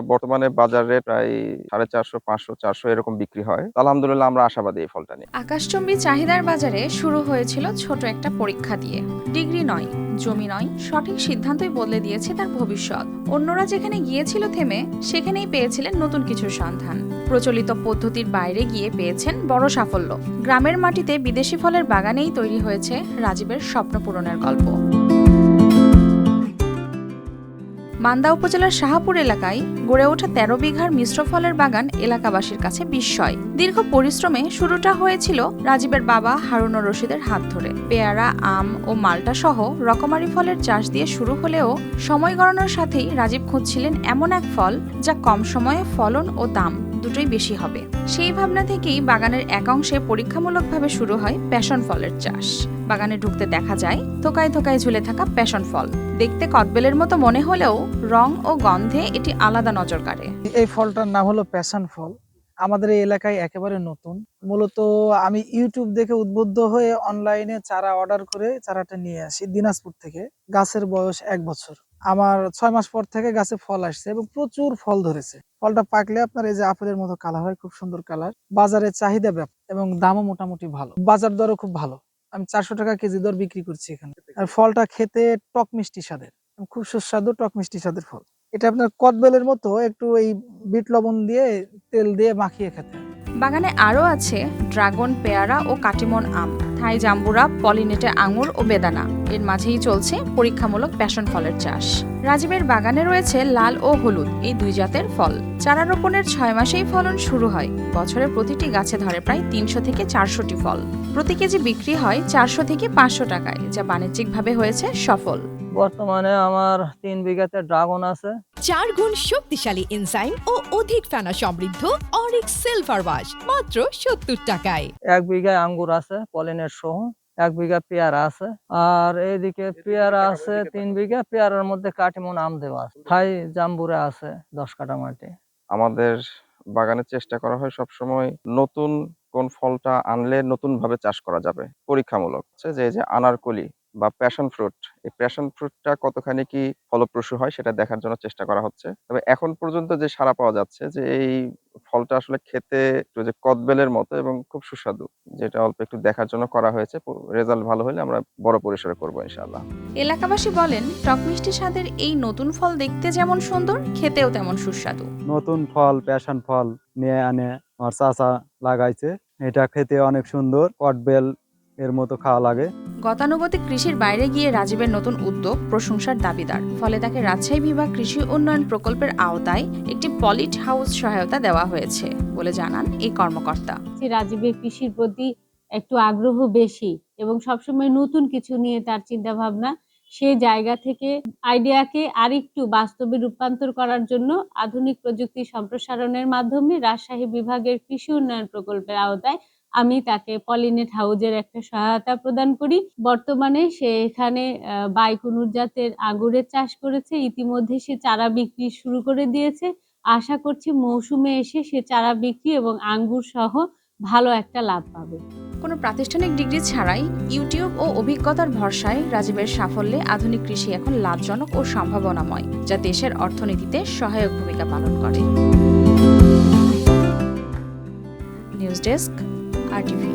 বর্তমানে বাজারে প্রায় সাড়ে চারশো, পাঁচশো, চারশো এরকম বিক্রি হয়। আলহামদুলিল্লাহ আমরা আশাবাদী এই ফলটা নিয়ে আকাশচম্বী চাহিদার বাজারে শুরু হয়েছিল ছোট একটা পরীক্ষা দিয়ে। ডিগ্রি নয়, জমি নয়, সঠিক সিদ্ধান্তই বদলে দিয়েছে তার ভবিষ্যৎ। অন্যরা যেখানে গিয়েছিল থেমে, সেখানেই পেয়েছিলেন নতুন কিছু সন্ধান। প্রচলিত পদ্ধতির বাইরে গিয়ে পেয়েছেন বড় সাফল্য। গ্রামের মাটিতে বিদেশি ফলের বাগানেই তৈরি হয়েছে রাজীবের স্বপ্ন পূরণের গল্প। মান্দা উপজেলার শাহাপুর এলাকায় গড়ে ওঠা তেরো বিঘার মিশ্র ফলের বাগান এলাকাবাসীর কাছে বিস্ময়। দীর্ঘ পরিশ্রমে শুরুটা হয়েছিল রাজীবের বাবা হারুনুর রশিদের হাত ধরে। পেয়ারা, আম ও মাল্টা সহ রকমারি ফলের চাষ দিয়ে শুরু হলেও সময় গড়ানোর সাথেই রাজীব খুঁজছিলেন এমন এক ফল যা কম সময়ে ফলন ও দাম দুটোই বেশি হবে। সেই ভাবনা থেকেই বাগানের এক অংশে পরীক্ষামূলকভাবে শুরু হয় প্যাশন ফলের চাষ। বাগানে ঢুকতে দেখা যায়, থোকায় থোকায় ঝুলে থাকা প্যাশন ফল। দেখতে কদবেলের মতো মনে হলেও রং ও গন্ধে এটি আলাদা নজর কাড়ে। এই ফলটার নাম হলো প্যাশন ফল। আমাদের এই এলাকায় একেবারে নতুন। মূলত আমি ইউটিউব দেখে উদ্বুদ্ধ হয়ে অনলাইনে চারা অর্ডার করে চারাটা নিয়ে আসি দিনাজপুর থেকে। গাছের বয়স এক বছর। আমার ছয় মাস পর থেকে গাছে ফল আসছে এবং প্রচুর ফল ধরেছে। ফলটা পাকলে আপনার এই যে আপেলের মতো কালার হয়, খুব সুন্দর কালার বাজারে চাহিদা ব্যাপক এবং দামও মোটামুটি ভালো। বাজার দরও খুব ভালো। আমি চারশো টাকা কেজি দর বিক্রি করছি এখানে। আর ফলটা খেতে টক মিষ্টি স্বাদের খুব সুস্বাদু টক মিষ্টি স্বাদের ফল। এটা আপনার কদবেলের মতো একটু এই বিট লবণ দিয়ে তেল দিয়ে মাখিয়ে খেতে। বাগানে আরও আছে ড্রাগন, পেয়ারা ও কাটিমন আম। থাই জাম্বুরা, পলিনেটে আঙুর ও বেদানা। এর মাঝেই চলছে পরীক্ষামূলক প্যাশন ফলের চাষ। রাজীবের বাগানে রয়েছে লাল ও হলুদ, এই দুই জাতের ফল। চারা রোপণের ছয় মাসেই ফলন শুরু হয়। বছরের প্রতিটি গাছে ধরে প্রায় তিনশো থেকে চারশোটি ফল। প্রতি কেজি বিক্রি হয় চারশো থেকে পাঁচশো টাকায়, যা বাণিজ্যিকভাবে হয়েছে সফল। বর্তমানে আমার তিন বিঘাতে ড্রাগন আছে। চার গুণ শক্তিশালী এনজাইম ও অধিক ফেনা সমৃদ্ধ অরিক সিলভার ওয়াশ মাত্র সত্তর টাকায়। এক বিঘায় আঙ্গুর আছে পলিনের সহ। এক বিঘা পেয়ারা আছে। আর এইদিকে পেয়ারা আছে তিন বিঘা পেয়ারার মধ্যে কাটিমন আম দেওয়া আছে। থাই জাম্বুরা আছে দশ কাটা মাটি। আমাদের বাগানে চেষ্টা করা হয় সবসময় নতুন কোন ফলটা আনলে নতুন ভাবে চাষ করা যাবে। পরীক্ষামূলক। যে এই যে আনারকলি বা প্যাশন ফ্রুট এই প্যাশন ফ্রুটটা কতখানি কি ফলপ্রসূ হয় সেটা দেখার জন্য চেষ্টা করা হচ্ছে। তবে এখন পর্যন্ত যে সারা পাওয়া যাচ্ছে যে এই ফলটা আসলে খেতে একটু যে কদবেলের মতো এবং খুব সুস্বাদু যেটা অল্প একটু দেখার জন্য করা হয়েছে রেজাল্ট ভালো হলে আমরা বড় পরিসরে করব ইনশাআল্লাহ। এলাকাবাসী বলেন টক মিষ্টি স্বাদের এই নতুন ফল দেখতে যেমন সুন্দর খেতেও তেমন সুস্বাদু। নতুন ফল প্যাশন ফল নিয়ে আনে আমার চাচা লাগাইছে। এটা খেতে অনেক সুন্দর কটবেল এর মতো খাওয়া লাগে। গতানুগতিক কৃষির বাইরে গিয়ে রাজীবের নতুন উদ্যোগ প্রশংসার দাবিদার। ফলে তাকে রাজশাহী বিভাগ কৃষি উন্নয়ন প্রকল্পের আওতায় একটি পলিট হাউস সহায়তা দেওয়া হয়েছে বলে জানান এই কর্মকর্তা। রাজীবের কৃষির প্রতি একটু আগ্রহ বেশি এবং সবসময় নতুন কিছু নিয়ে তার চিন্তা ভাবনা সে জায়গা থেকে আইডিয়াকে আরেকটু বাস্তবে রূপান্তর করার জন্য আধুনিক প্রযুক্তি সম্প্রসারণের মাধ্যমে রাজশাহী বিভাগের কৃষি উন্নয়ন প্রকল্পের আওতায় আমি তাকে পলিনেট হাউজের একটা সহায়তা প্রদান করি। বর্তমানে সে এখানে বাইকুনুর জাতের আঙুরের চাষ করেছে। ইতিমধ্যে সে চারা বিক্রি শুরু করে দিয়েছে। আশা করছি মৌসুমে এসে সে চারা বিক্রি এবং আঙ্গুর সহ ভালো একটা লাভ পাবে। কোনো প্রাতিষ্ঠানিক ডিগ্রি ছাড়াই ইউটিউব ও অভিজ্ঞতার ভরসায় রাজীবের সাফল্যে আধুনিক কৃষি এখন লাভজনক ও সম্ভাবনাময়, যা দেশের অর্থনীতিতে সহায়ক ভূমিকা পালন করে। নিউজ ডেস্ক আর টিভি